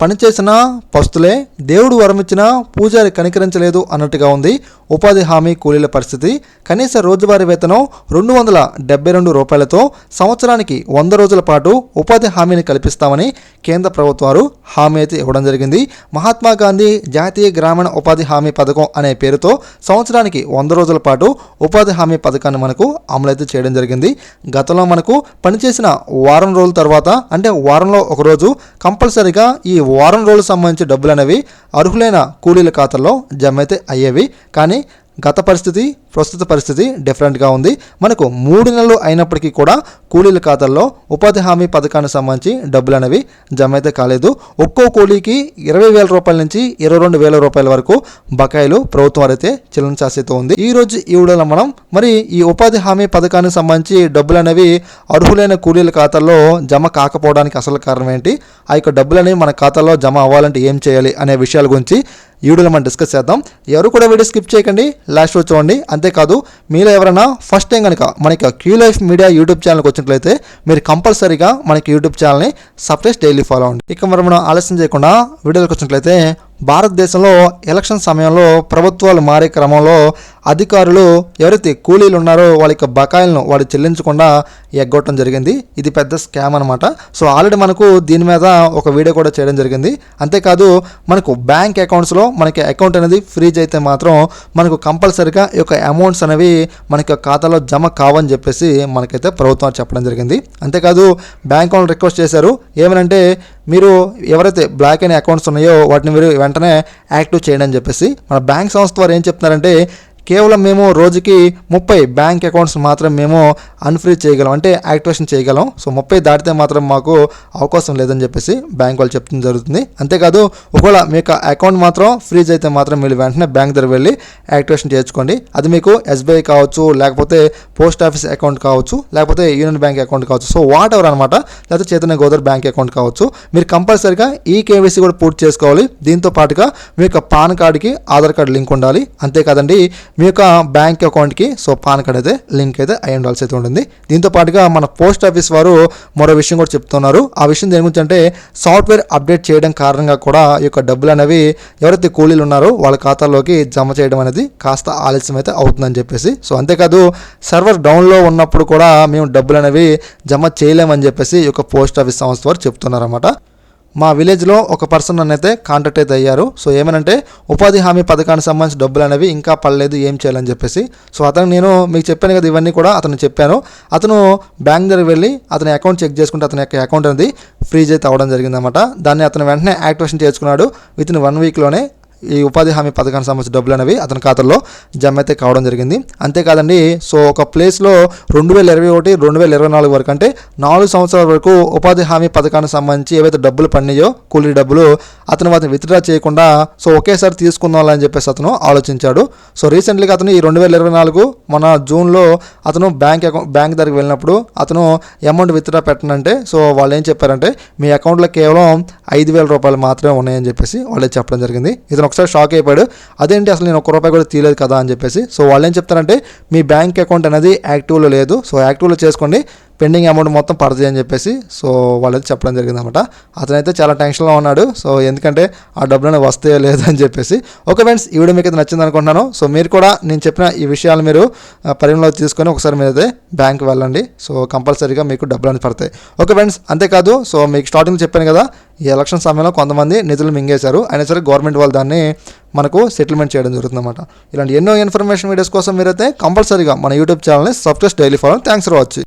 పనిచేసిన పస్తులే దేవుడు వరమిచ్చిన పూజారి కనికరించలేదు అన్నట్టుగా ఉంది ఉపాధి హామీ కూలీల పరిస్థితి. కనీస రోజువారీ వేతనం రెండు వందల డెబ్బై రెండు రూపాయలతో సంవత్సరానికి వంద రోజుల పాటు ఉపాధి హామీని కల్పిస్తామని కేంద్ర ప్రభుత్వాలు హామీ అయితే ఇవ్వడం జరిగింది. మహాత్మా గాంధీ జాతీయ గ్రామీణ ఉపాధి హామీ పథకం అనే పేరుతో సంవత్సరానికి వంద రోజుల పాటు ఉపాధి హామీ పథకాన్ని మనకు అమలైతే చేయడం జరిగింది. గతంలో మనకు పనిచేసిన వారం రోజుల తర్వాత అంటే వారంలో ఒకరోజు కంపల్సరీగా ఈ వారం రోజులకు సంబంధించి డబ్బులు అనేవి అర్హులైన కూలీల ఖాతాలో జమ అయితే అయ్యేవి. కానీ గత పరిస్థితి ప్రస్తుత పరిస్థితి డిఫరెంట్గా ఉంది. మనకు మూడు నెలలు అయినప్పటికీ కూడా కూలీల ఖాతాల్లో ఉపాధి హామీ పథకానికి సంబంధించి డబ్బులు అనేవి జమ అయితే కాలేదు. ఒక్కో కూలీకి ఇరవై వేల రూపాయల నుంచి ఇరవై రెండు వేల రూపాయల వరకు బకాయిలు ప్రభుత్వం వారైతే చెల్లించాల్సి అయితే ఉంది. ఈ రోజు ఈ వీడియోలో మనం మరి ఈ ఉపాధి హామీ పథకానికి సంబంధించి డబ్బులు అనేవి అర్హులైన కూలీల ఖాతాల్లో జమ కాకపోవడానికి అసలు కారణం ఏంటి? ఆ యొక్క డబ్బులు అనేవి మన ఖాతాలో జమ అవ్వాలంటే ఏం చేయాలి అనే విషయాల గురించి ఈ వీడియోలో మనం డిస్కస్ చేద్దాం. ఎవరు కూడా వీడియో స్కిప్ చేయకండి. లాస్ట్ రోజు చూడండి. అంతేకాదు మీలో ఎవరైనా ఫస్ట్ టైం కనుక మనకి క్యూ లైఫ్ మీడియా యూట్యూబ్ ఛానల్కి వచ్చినట్లయితే మీరు కంపల్సరీగా మనకి యూట్యూబ్ ఛానల్ని సబ్స్క్రైబ్ డైలీ ఫాలో అవ్వండి. ఇక మరి మనం ఆలస్యం చేయకుండా వీడియోలకు వచ్చినట్లయితే భారతదేశంలో ఎలక్షన్ సమయంలో ప్రభుత్వాలు మారే క్రమంలో అధికారులు ఎవరైతే కూలీలు ఉన్నారో వాళ్ళ యొక్క బకాయిలను వాళ్ళు చెల్లించకుండా ఎగ్గొట్టడం జరిగింది. ఇది పెద్ద స్కామ్ అనమాట సో ఆల్రెడీ మనకు దీని మీద ఒక వీడియో కూడా చేయడం జరిగింది. అంతేకాదు మనకు బ్యాంక్ అకౌంట్స్లో మనకి అకౌంట్ అనేది ఫ్రీజ్ అయితే మాత్రం మనకు కంపల్సరీగా ఈ యొక్క అమౌంట్స్ అనేవి మనకి ఖాతాలో జమ కావని చెప్పేసి మనకైతే ప్రభుత్వం చెప్పడం జరిగింది. అంతేకాదు బ్యాంక్ వాళ్ళు రిక్వెస్ట్ చేశారు. ఏమనంటే మీరు ఎవరైతే బ్లాక్ అయిన అకౌంట్స్ ఉన్నాయో వాటిని మీరు వెంటనే యాక్టివ్ చేయండి అని చెప్పేసి మన బ్యాంక్ సంస్థ వారు ఏం చెప్తున్నారంటే కేవలం మేము రోజుకి ముప్పై బ్యాంక్ అకౌంట్స్ మాత్రం మేము అన్ఫ్రీ చేయగలం అంటే యాక్టివేషన్ చేయగలం. సో ముప్పై దాటితే మాత్రం మాకు అవకాశం లేదని చెప్పేసి బ్యాంక్ వాళ్ళు చెప్తుంది జరుగుతుంది. అంతేకాదు ఒకవేళ మీకు అకౌంట్ మాత్రం ఫ్రీజ్ అయితే మాత్రం మీరు వెంటనే బ్యాంక్ దగ్గర వెళ్ళి యాక్టివేషన్ చేయించుకోండి. అది మీకు ఎస్బీఐ కావచ్చు లేకపోతే పోస్ట్ ఆఫీస్ అకౌంట్ కావచ్చు లేకపోతే యూనియన్ బ్యాంక్ అకౌంట్ కావచ్చు. సో వాట్ ఎవర్ అనమాట లేకపోతే చైతన్య గోదర్ బ్యాంక్ అకౌంట్ కావచ్చు. మీరు కంపల్సరిగా ఈ కేవైసీ కూడా పూర్తి చేసుకోవాలి. దీంతో పాటుగా మీ యొక్క పాన్ కార్డుకి ఆధార్ కార్డు లింక్ ఉండాలి. అంతేకాదండి మీ యొక్క బ్యాంక్ అకౌంట్కి సో పాన్ కార్డ్ అయితే లింక్ అయితే అయి ఉండాల్సి అయితే ఉంటుంది. దీంతో పాటుగా మన పోస్ట్ ఆఫీస్ వారు మరో విషయం కూడా చెప్తున్నారు. ఆ విషయం దేని గురించి అంటే సాఫ్ట్వేర్ అప్డేట్ చేయడం కారణంగా కూడా ఈ యొక్క డబ్బులు అనేవి ఎవరైతే కూలీలు ఉన్నారో వాళ్ళ ఖాతాల్లోకి జమ చేయడం అనేది కాస్త ఆలస్యం అయితే అవుతుందని చెప్పేసి. సో అంతేకాదు సర్వర్ డౌన్లో ఉన్నప్పుడు కూడా మేము డబ్బులు అనేవి జమ చేయలేమని చెప్పేసి ఈ యొక్క పోస్ట్ ఆఫీస్ సంస్థ వారు చెప్తున్నారన్నమాట. మా విలేజ్లో ఒక పర్సన్ నన్ను అయితే కాంటాక్ట్ అయితే అయ్యారు. సో ఏమనంటే ఉపాధి హామీ పథకానికి సంబంధించిన డబ్బులు అనేవి ఇంకా పడలేదు ఏం చేయాలని చెప్పేసి. సో అతను నేను మీకు చెప్పాను కదా ఇవన్నీ కూడా అతను చెప్పాను. అతను బ్యాంక్ దగ్గర వెళ్ళి అతని అకౌంట్ చెక్ చేసుకుంటే అతని యొక్క అకౌంట్ అనేది ఫ్రీజ్ అయితే అవ్వడం జరిగిందన్నమాట. దాన్ని అతను వెంటనే యాక్టివేషన్ చేసుకున్నాడు. విత్ ఇన్ వన్ వీక్లోనే ఈ ఉపాధి హామీ పథకానికి సంబంధించిన డబ్బులు అనేవి అతని ఖాతాలో జమ అయితే కావడం జరిగింది. అంతేకాదండి సో ఒక ప్లేస్లో రెండు వేల ఇరవై ఒకటి రెండు వేల ఇరవై నాలుగు వరకు అంటే నాలుగు సంవత్సరాల వరకు ఉపాధి హామీ పథకానికి సంబంధించి ఏవైతే డబ్బులు పడినాయో కూలీ డబ్బులు అతను వాటిని విత్డ్రా చేయకుండా సో ఒకేసారి తీసుకుందాం అని చెప్పేసి అతను ఆలోచించాడు. సో రీసెంట్లీగా అతను ఈ రెండు వేల ఇరవై నాలుగు మన జూన్లో అతను బ్యాంక్ అకౌంట్ బ్యాంక్ దగ్గరికి వెళ్ళినప్పుడు అతను అమౌంట్ విత్డ్రా పెట్టనంటే సో వాళ్ళు ఏం చెప్పారంటే మీ అకౌంట్లో కేవలం ఐదు వేల రూపాయలు మాత్రమే ఉన్నాయని చెప్పేసి వాళ్ళే చెప్పడం జరిగింది. ఇతను ఒకసారి షాక్ అయిపోయాడు. అదేంటి అసలు నేను ఒక్క రూపాయి కూడా తీయలేదు కదా అని చెప్పేసి. సో వాళ్ళు ఏం చెప్తారంటే మీ బ్యాంక్ అకౌంట్ అనేది యాక్టివ్లో లేదు. సో యాక్టివ్లో చేసుకోండి. పెండింగ్ అమౌంట్ మొత్తం పడుతుంది అని చెప్పేసి సో వాళ్ళైతే చెప్పడం జరిగింది అనమాట అతనైతే చాలా టెన్షన్లో ఉన్నాడు సో ఎందుకంటే ఆ డబ్బులు వస్తాయో లేదో అని చెప్పేసి. ఓకే ఫ్రెండ్స్ ఈ వీడియో మీకు అయితే నచ్చింది అనుకుంటున్నాను. సో మీరు కూడా నేను చెప్పిన ఈ విషయాలు మీరు పరిగణలో తీసుకొని ఒకసారి మీరు అయితే బ్యాంక్ వెళ్ళండి. సో కంపల్సరీగా మీకు డబ్బులు అనేది పడతాయి. ఓకే ఫ్రెండ్స్ అంతేకాదు సో మీకు స్టార్టింగ్ చెప్పాను కదా ఈ ఎలక్షన్ సమయంలో కొంతమంది నిధులు మింగేశారు. అయినా సరే గవర్నమెంట్ వాళ్ళు దాన్ని మనకు సెటిల్మెంట్ చేయడం జరుగుతుంది అనమాట ఇలాంటి ఎన్నో ఇన్ఫర్మేషన్ వీడియోస్ కోసం మీరైతే కంపల్సరీగా మన యూట్యూబ్ ఛానల్ని subscribe daily follow thanks for watching.